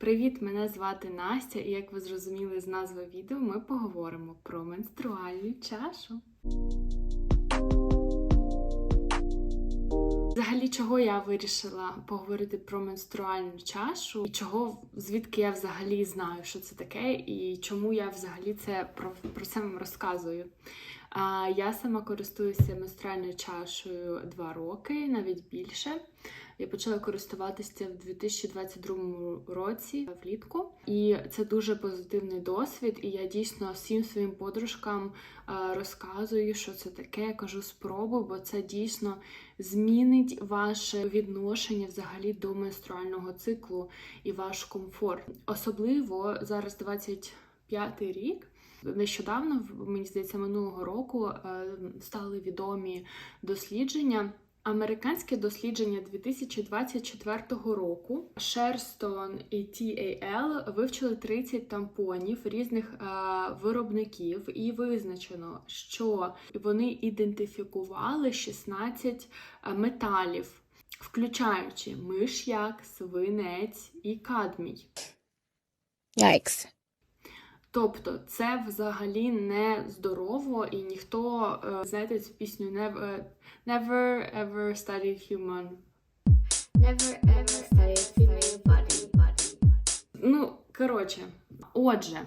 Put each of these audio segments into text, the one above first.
Привіт, мене звати Настя, і як ви зрозуміли з назви відео, ми поговоримо про менструальну чашу. Взагалі, чого я вирішила поговорити про менструальну чашу, і чого звідки я взагалі знаю, що це таке, і чому я взагалі це про, про це вам розказую. А, я сама користуюся менструальною чашею два роки, навіть більше. Я почала користуватися в 2022 році влітку, і це дуже позитивний досвід. І я дійсно всім своїм подружкам е, розказую, що це таке. Кажу спробуй, бо це дійсно змінить ваше відношення взагалі до менструального циклу і ваш комфорт. Особливо зараз 25-й рік. Нещодавно, мені здається, минулого року е, стали відомі дослідження. Американське дослідження 2024 року Шерстон і TAL вивчили 30 тампонів різних е, виробників, і визначено, що вони ідентифікували 16 металів, включаючи миш'як, свинець і кадмій. Yikes. Тобто це взагалі не здорово, і ніхто, е, знаєте, цю пісню Never, never ever study human. Never ever studied female body. body. Ну, коротше, отже,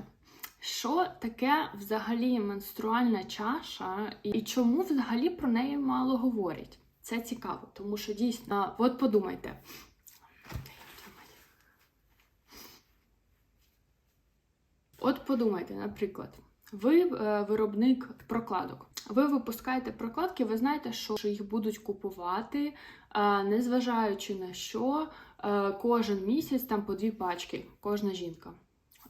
що таке взагалі менструальна чаша, і чому взагалі про неї мало говорять? Це цікаво, тому що дійсно, от подумайте. От подумайте, наприклад, ви е, виробник прокладок. Ви випускаєте прокладки, ви знаєте, що їх будуть купувати, незважаючи на що, е, кожен місяць там по дві пачки, кожна жінка.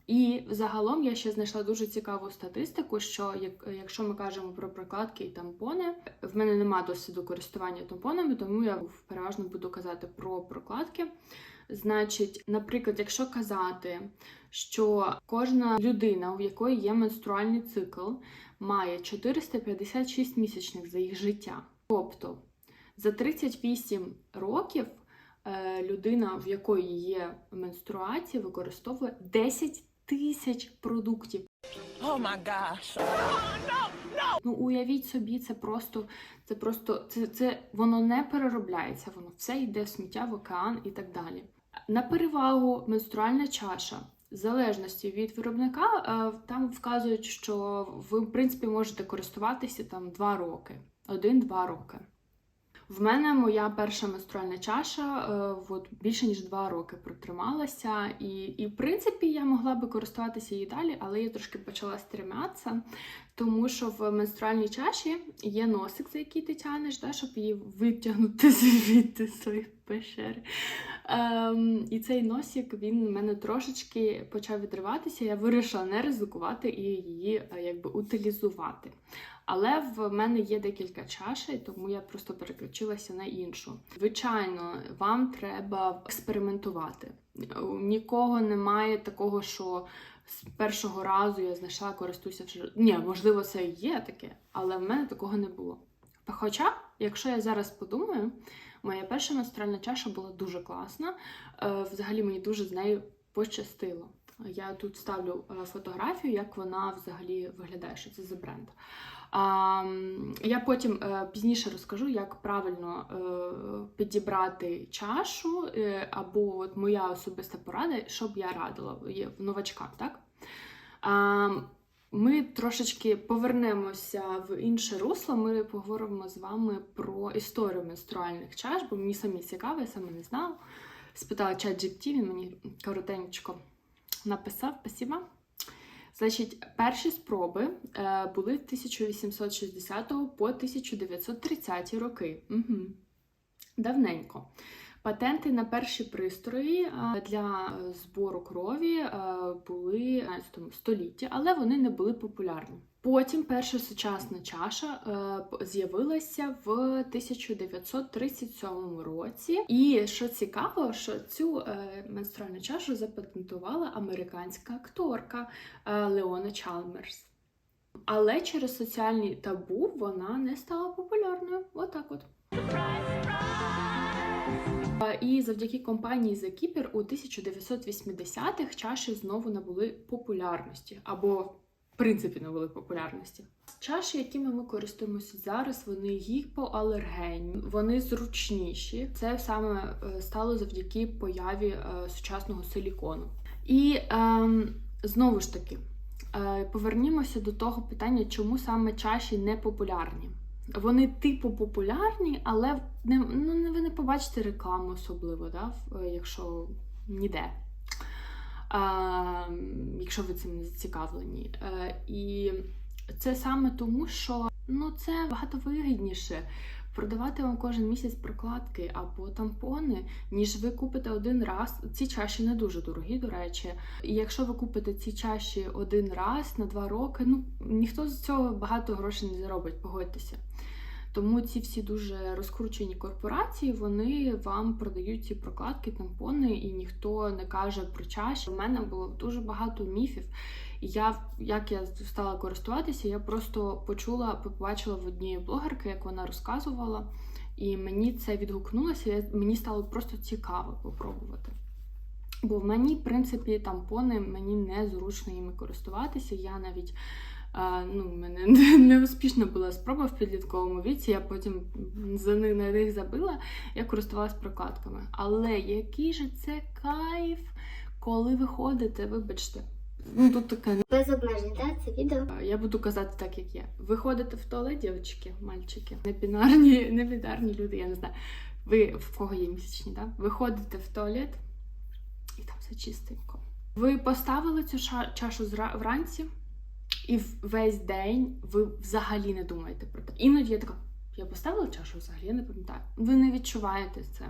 І загалом я ще знайшла дуже цікаву статистику, що як, якщо ми кажемо про прокладки і тампони, в мене нема досвіду користування тампонами, тому я переважно буду казати про прокладки. Значить, наприклад, якщо казати, що кожна людина, у якої є менструальний цикл, має 456 місячних за їх життя. Тобто за 38 років е, людина, в якої є менструація, використовує 10 тисяч продуктів. Oh my gosh. Ну, уявіть собі, це просто, це просто, це, це воно не переробляється, воно все йде в сміття в океан і так далі. На перевагу менструальна чаша. В залежності від виробника, е, там вказують, що ви, в принципі, можете користуватися там 2 роки, 1-2 роки. В мене моя перша менструальна чаша е, от, більше ніж 2 роки протрималася, і, і в принципі я могла би користуватися її далі, але я трошки почала стрімятися, тому що в менструальній чаші є носик, за який ти тянеш, да, щоб її витягнути звідти своїх пещери. Ем, і цей носик він в мене трошечки почав відриватися. Я вирішила не ризикувати і її е, якби утилізувати. Але в мене є декілька чашей, тому я просто переключилася на іншу. Звичайно, вам треба експериментувати. Нікого немає такого, що з першого разу я знайшла, користуюся вже. Ні, можливо, це є таке, але в мене такого не було. Хоча, якщо я зараз подумаю, моя перша менструальна чаша була дуже класна. Е, Взагалі мені дуже з нею пощастило. Я тут ставлю е, фотографію, як вона взагалі виглядає, що це за бренд. Я потім е, пізніше розкажу, як правильно підібрати чашу, або от моя особиста порада, що б я радила новачкам, так? Ми трошечки повернемося в інше русло. Ми поговоримо з вами про історію менструальних чаш, бо мені самі цікаво, я саме не знала. Спитала чат GPT, він мені коротенько написав, спасибо. Значить, перші спроби е, були 1860 по 1930 роки. Угу. Давненько. Патенти на перші пристрої для збору крові е, були в столітті, але вони не були популярні. Потім перша сучасна чаша е, з'явилася в 1937 році. І що цікаво, що цю е, менструальну чашу запатентувала американська акторка Леона Чалмерс. Але через соціальні табу вона не стала популярною. Отак от. І завдяки компанії Keeper у 1980-х чаші знову набули популярності або в принципі набули популярності. Чаші, якими ми користуємося зараз, вони гіпоалергенні, вони зручніші. Це саме е, стало завдяки появі е, сучасного силікону. І ем, знову ж таки, е, повернімося до того питання, чому саме чаші не популярні. Вони типу популярні, але не, ну, ви не побачите рекламу особливо, да, е, якщо ніде. А, якщо ви цим не зацікавлені. А, і це саме тому, що ну, це багато вигідніше продавати вам кожен місяць прокладки або тампони, ніж ви купите один раз. Ці чаші не дуже дорогі, до речі. І якщо ви купите ці чаші один раз на два роки, ну ніхто з цього багато грошей не заробить, погодьтеся. Тому ці всі дуже розкручені корпорації вони вам продають ці прокладки, тампони, і ніхто не каже про чаші. У мене було дуже багато міфів. Я, як я стала користуватися, я просто почула, побачила в одній блогерки, як вона розказувала, і мені це відгукнулося. Я, мені стало просто цікаво попробувати. Бо в мені, в принципі, тампони мені незручно їми користуватися. Я навіть а, ну, в мене неуспішна була спроба в підлітковому віці. Я потім за них на них забила, я користувалась прокладками. Але який же це кайф, коли ви ходите, вибачте. Ну тут таке Без обмежень, так? Це відео. я буду казати так, як є. Ви ходите в туалет, дівчатки, мальчики, не бінарні, не бінарні люди, я не знаю. Ви в кого є місячні, так? Ви ходите в туалет і там все чистенько. Ви поставили цю чашу вранці, і весь день ви взагалі не думаєте про те. Іноді я така, я поставила чашу взагалі, я не пам'ятаю. Ви не відчуваєте це.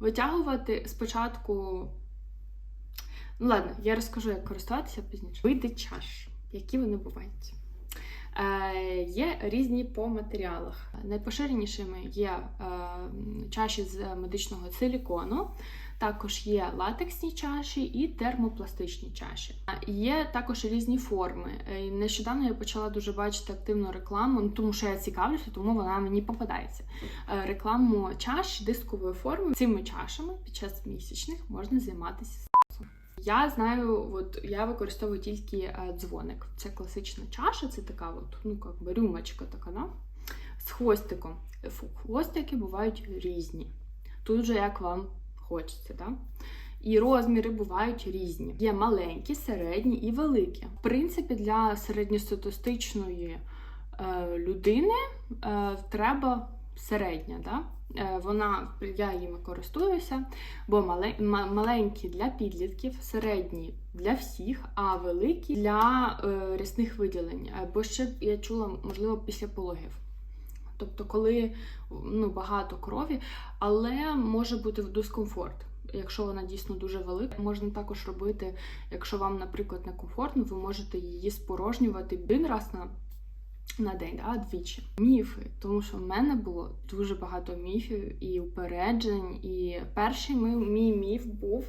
Витягувати спочатку. Ну, ладно, я розкажу, як користуватися пізніше. Види чаш, які вони бувають. Е, є різні по матеріалах. Найпоширенішими є е, чаші з медичного силікону, також є латексні чаші і термопластичні чаші. Є також різні форми. Е, Нещодавно я почала дуже бачити активну рекламу, ну, тому що я цікавлюся, тому вона мені попадається. Е, Рекламу чаш дискової форми. Цими чашами під час місячних можна займатися. Я знаю, от я використовую тільки е, дзвоник. Це класична чаша, це така от, ну, як би рюмочка така, да? з хвостиком. Фу, хвостики бувають різні. Тут вже як вам хочеться, да? І розміри бувають різні. Є маленькі, середні і великі. В принципі, для середньостатистичної е, людини е, треба середня. Да? Е, вона, я їм користуюся, бо мале, маленькі для підлітків, середні для всіх, а великі для е, рясних виділень. Е, Бо ще я чула, можливо, після пологів. Тобто, коли ну, багато крові, але може бути дискомфорт. Якщо вона дійсно дуже велика, можна також робити, якщо вам, наприклад, некомфортно, ви можете її спорожнювати один раз на, на день, да, двічі. Міфи, тому що в мене було дуже багато міфів і упереджень. І перший мій, мій міф був.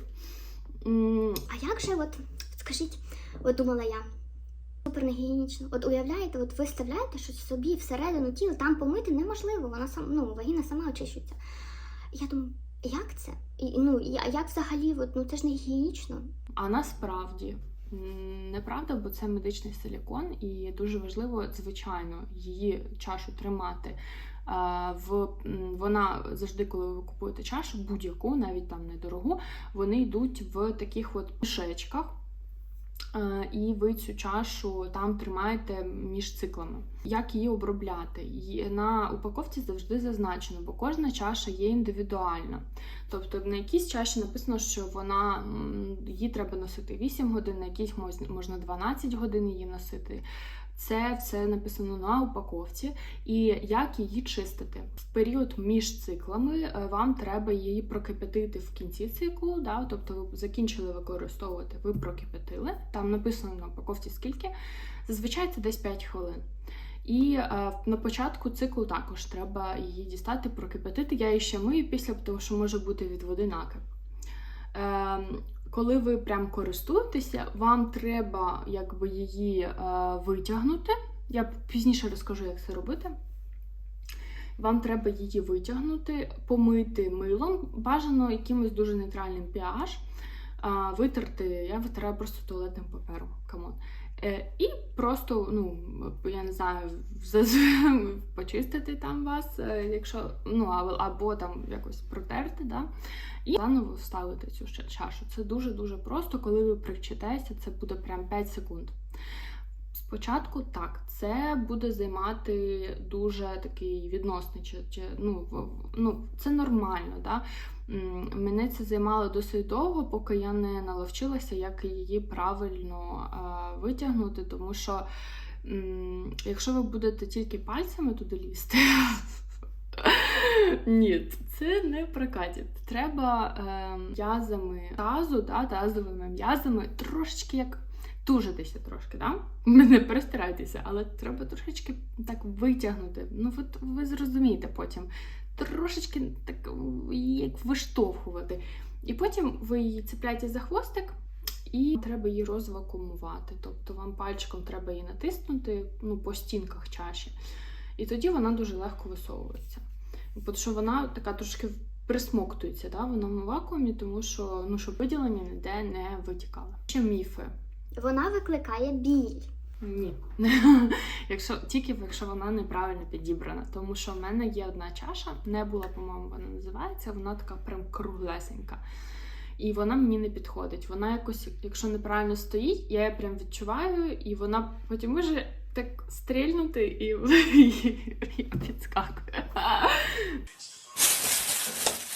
А як же, от скажіть, от думала я. Супер негігієнічно. От уявляєте, от ви вставляєте щось собі всередину тіла, там помити неможливо, вона сам, ну, вагіна сама очищується. Я думаю, як це? І, ну, як взагалі, от, ну це ж не гігієнічно. А насправді неправда, бо це медичний силікон, і дуже важливо, звичайно, її чашу тримати. В вона завжди, коли ви купуєте чашу, будь-яку, навіть там недорогу, вони йдуть в таких от мішечках. Е, І ви цю чашу там тримаєте між циклами. Як її обробляти? На упаковці завжди зазначено, бо кожна чаша є індивідуальна. Тобто на якійсь чаші написано, що вона її треба носити 8 годин, на якійсь можна 12 годин її носити. Це все написано на упаковці, і як її чистити. В період між циклами е, вам треба її прокипятити в кінці циклу. Да? Тобто ви закінчили використовувати, ви прокипятили. Там написано на упаковці скільки. Зазвичай це десь 5 хвилин. І е, на початку циклу також треба її дістати, прокипятити. Я її ще мию після, тому що може бути від води накип. Е, коли ви прям користуєтеся, вам треба якби її е, витягнути. Я пізніше розкажу, як це робити. Вам треба її витягнути, помити милом, бажано якимось дуже нейтральним pH, витерти. Я витираю просто туалетним папером. Камон. Е, і просто, ну, я не знаю, почистити там вас, е, якщо, ну, або, там якось протерти, да? і заново вставити цю чашу. Це дуже-дуже просто, коли ви причитаєте, це буде прям 5 секунд. Спочатку так, це буде займати дуже такий відносний ну, ну, це нормально. Да? Мене це займало досить довго, поки я не наловчилася, як її правильно витягнути, тому що якщо ви будете тільки пальцями туди лізти, ні, це не прокатить. Треба е, м'язами тазу, да, тазовими м'язами трошечки як тужитися трошки, да? Не перестарайтеся, але треба трошечки так витягнути. Ну, ви, ви зрозумієте потім. Трошечки так як виштовхувати. І потім ви її цепляєте за хвостик, і треба її розвакуумувати. Тобто вам пальчиком треба її натиснути ну, по стінках чаші. І тоді вона дуже легко висовується. Тому що вона така трошки присмоктується да, в одному вакуумі, тому що ну, щоб виділення ніде не витікало. Ще міфи. Вона викликає біль. Ні. якщо, тільки якщо вона неправильно підібрана. Тому що в мене є одна чаша, не була, по-моєму, вона називається, вона така прям круглесенька. І вона мені не підходить. Вона якось, якщо неправильно стоїть, я її прям відчуваю, і вона потім може так стрільнути і, і підскакує.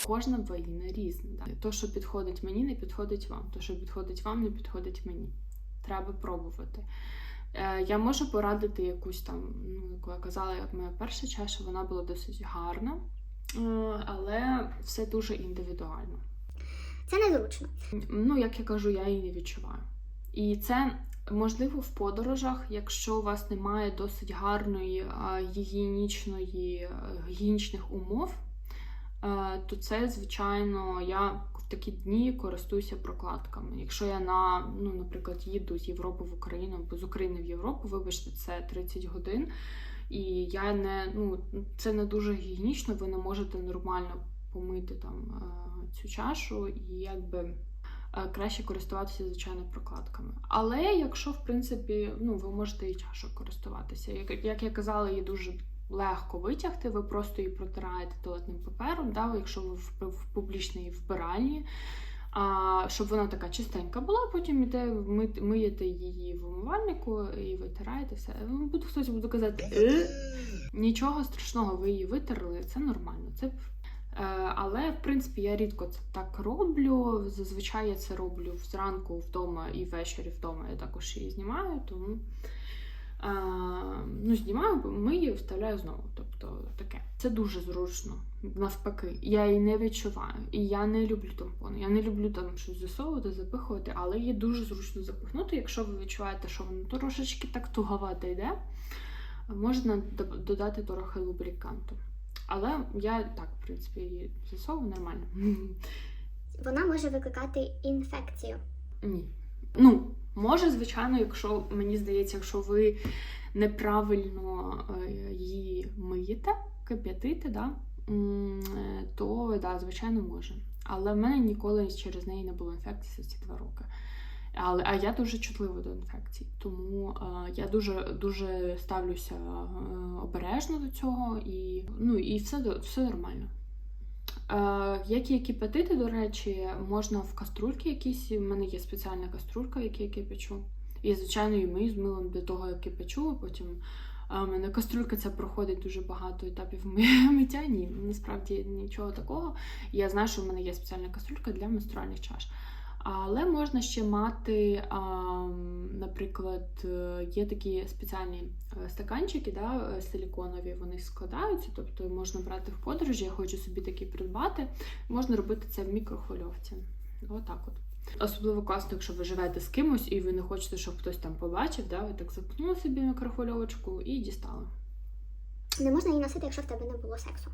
Кожна вагіна різна. Да? То, що підходить мені, не підходить вам. То, що підходить вам, не підходить мені. Треба пробувати. Е, Я можу порадити якусь там, ну, яку я казала, як моя перша чаша, вона була досить гарна, е, але все дуже індивідуально. Це незручно. Ну, як я кажу, я її не відчуваю. І це можливо в подорожах, якщо у вас немає досить гарної а, гігієнічної е, гігієнічних умов, е, то це, звичайно, я в такі дні користуюся прокладками. Якщо я на, ну, наприклад, їду з Європи в Україну або з України в Європу, вибачте, це 30 годин. І я не, ну, це не дуже гігієнічно, ви не можете нормально помити там е, цю чашу, і якби е, краще користуватися, звичайно, прокладками. Але якщо, в принципі, ну, ви можете і чашою користуватися. Як, як я казала, її дуже легко витягти, ви просто її протираєте туалетним папером, да, якщо ви в, публічній вбиральні. А, щоб вона така чистенька була, потім іде, ми, миєте її в умивальнику і витираєте все. Ну, Буде хтось буде казати, «Е?» нічого страшного, ви її витерли, це нормально. Це, е, але, в принципі, я рідко це так роблю. Зазвичай я це роблю зранку вдома і ввечері вдома. Я також її знімаю, тому е, ну, знімаю, мию, вставляю знову. Тобто таке. Це дуже зручно. Навпаки, я її не відчуваю. І я не люблю тампони. Я не люблю там щось засовувати, запихувати, але її дуже зручно запихнути. Якщо ви відчуваєте, що воно трошечки так туговато йде, можна додати трохи лубриканту. Але я так, в принципі, її засовую нормально. Вона може викликати інфекцію. Ні. Ну, може, звичайно, якщо мені здається, якщо ви неправильно е, її миєте, кип'ятите, да, е, то да, звичайно може. Але в мене ніколи через неї не було інфекції за ці два роки. Але а я дуже чутлива до інфекцій, тому е, я дуже дуже ставлюся е, обережно до цього, і ну і все все нормально. Як є кипятити, до речі, можна в каструльки якісь. У мене є спеціальна каструлька, якій я кипячу. І, звичайно, і мию з милом для того, як кипячу, а потім у мене каструлька це проходить дуже багато етапів миття. Ні, насправді нічого такого. Я знаю, що в мене є спеціальна каструлька для менструальних чаш. Але можна ще мати, наприклад, е, є такі спеціальні е, стаканчики, да, е, силіконові, вони складаються, тобто можна брати в подорожі, я хочу собі такі придбати. Можна робити це в мікрохвильовці. Отак от. Особливо класно, якщо ви живете з кимось і ви не хочете, щоб хтось там побачив, да, ви так запнули собі мікрохвильовочку і дістали. Не можна її носити, якщо в тебе не було сексу.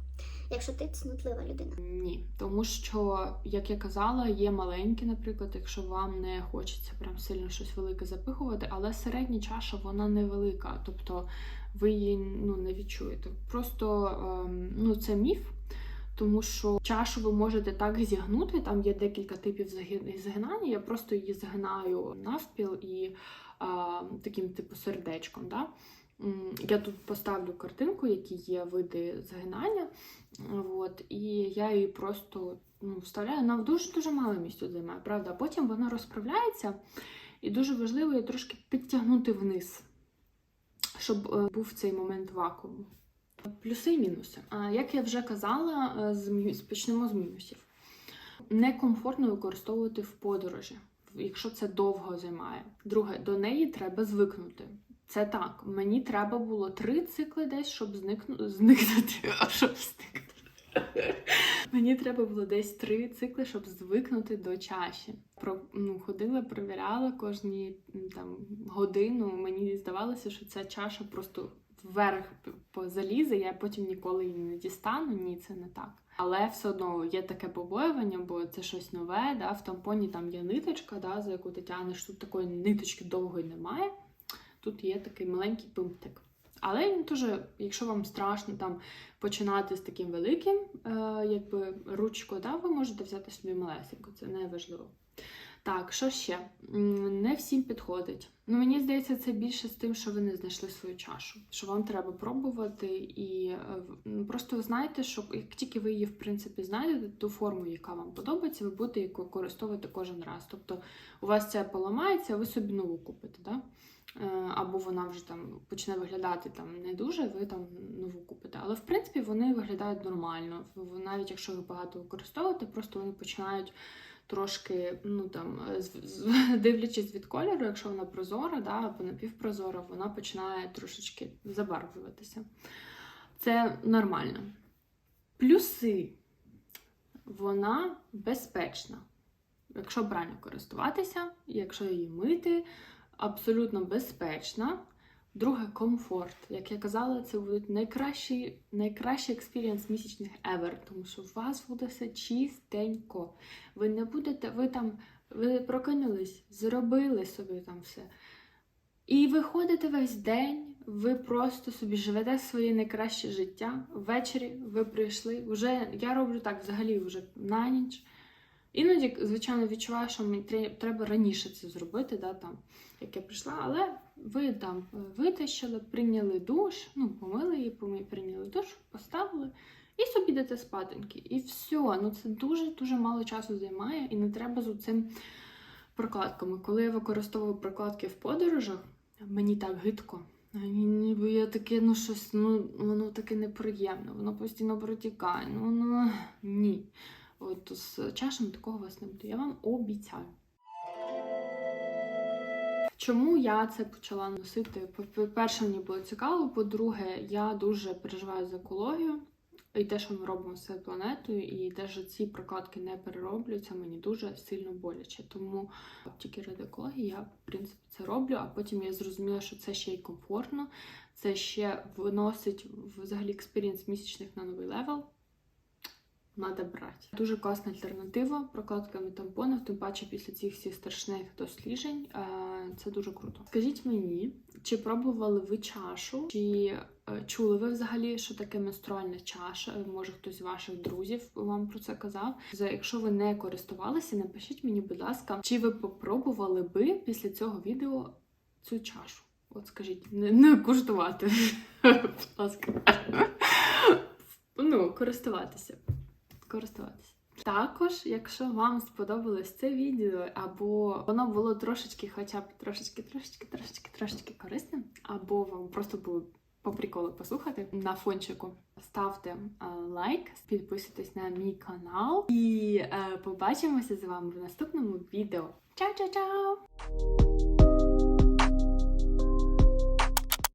Якщо ти цнотлива людина. Ні, тому що, як я казала, є маленькі, наприклад, якщо вам не хочеться прям сильно щось велике запихувати, але середня чаша вона невелика, тобто ви її ну, не відчуєте. Просто ем, ну, це міф. Тому що чашу ви можете так зігнути, там є декілька типів згинання. Я просто її згинаю навпіл і а, таким типу сердечком. Да? Я тут поставлю картинку, які є види згинання. От, і я її просто ну, вставляю. Вона дуже дуже мало місця займає, правда. Потім вона розправляється, і дуже важливо її трошки підтягнути вниз, щоб е, був цей момент вакууму. Плюси і мінуси. А, Як я вже казала, е, почнемо з мінусів. Некомфортно використовувати в подорожі, якщо це довго займає. Друге, до неї треба звикнути. Це так. Мені треба було три цикли десь, щоб зникну... зникнути. Щоб зникнути. Мені треба було десь три цикли, щоб звикнути до чаші. Про, ну, ходила, перевіряла кожні там, годину. Мені здавалося, що ця чаша просто вверх п- по- залізе, я потім ніколи її не дістану. Ні, це не так. Але все одно є таке побоювання, бо це щось нове. Да? В тампоні там є ниточка, да, за яку ти тягнеш. Тут такої ниточки довгої немає. Тут є такий маленький пунктик. Але він теж, якщо вам страшно там починати з таким великим, е, якби ручкою, да, ви можете взяти собі малесеньку, це не важливо. Так, що ще? Не всім підходить. Ну, мені здається, це більше з тим, що ви не знайшли свою чашу, що вам треба пробувати, і е, ну, просто знайте, що як тільки ви її в принципі знайдете, ту форму, яка вам подобається, ви будете її використовувати кожен раз. Тобто у вас це поламається, а ви собі нову купите. Да? Е, Або вона вже там почне виглядати там не дуже, ви там нову купите. Але в принципі вони виглядають нормально. Навіть якщо ви багато використовуєте, просто вони починають трошки, ну там, е, дивлячись від кольору, якщо вона прозора, да, або напівпрозора, вона починає трошечки забарвлюватися. Це нормально. Плюси. Вона безпечна. Якщо правильно користуватися, якщо її мити, абсолютно безпечна. Друге комфорт. Як я казала, це буде найкращий, найкращий експірієнс місячних ever, тому що у вас буде все чистенько. Ви не будете, ви там, ви прокинулись, зробили собі там все. І ви ходите весь день, ви просто собі живете своє найкраще життя. Ввечері ви прийшли. Вже я роблю так взагалі вже на ніч. Іноді, звичайно, відчуваю, що мені треба раніше це зробити, да, там, як я прийшла, але ви там витащили, прийняли душ, ну, помили її, прийняли душ, поставили і собі йдете спатеньки. І все. Ну це дуже-дуже мало часу займає, і не треба з цим прокладками. Коли я використовую прокладки в подорожах, мені так гидко. Ні, ні, бо я таке, ну щось, ну воно таке неприємне, воно постійно протікає. Ну, ну ні. От з чашами такого у вас не буде. Я вам обіцяю. Чому я це почала носити? По-перше, мені було цікаво. По-друге, я дуже переживаю за екологію і те, що ми робимо з планетою, і те, що ці прокладки не перероблюються, мені дуже сильно боляче. Тому тільки ради екології я, в принципі, це роблю. А потім я зрозуміла, що це ще й комфортно, це ще виносить взагалі експірієнс місячних на новий левел. Надо брати. Дуже класна альтернатива прокладками тампонів, тим паче після цих всіх страшних досліджень. Е, Це дуже круто. Скажіть мені, чи пробували ви чашу, чи е, чули ви взагалі, що таке менструальна чаша? Може, хтось з ваших друзів вам про це казав? За якщо ви не користувалися, напишіть мені, будь ласка, чи ви попробували би після цього відео цю чашу? От скажіть, не, не куштувати, будь ласка. Ну, користуватися користуватися. Також, якщо вам сподобалось це відео, або воно було трошечки, хоча б трошечки, трошечки, трошечки, трошечки корисним, або вам просто було по приколу послухати на фончику, ставте е, лайк, підписуйтесь на мій канал і е, побачимося з вами в наступному відео. Чао-чао-чао!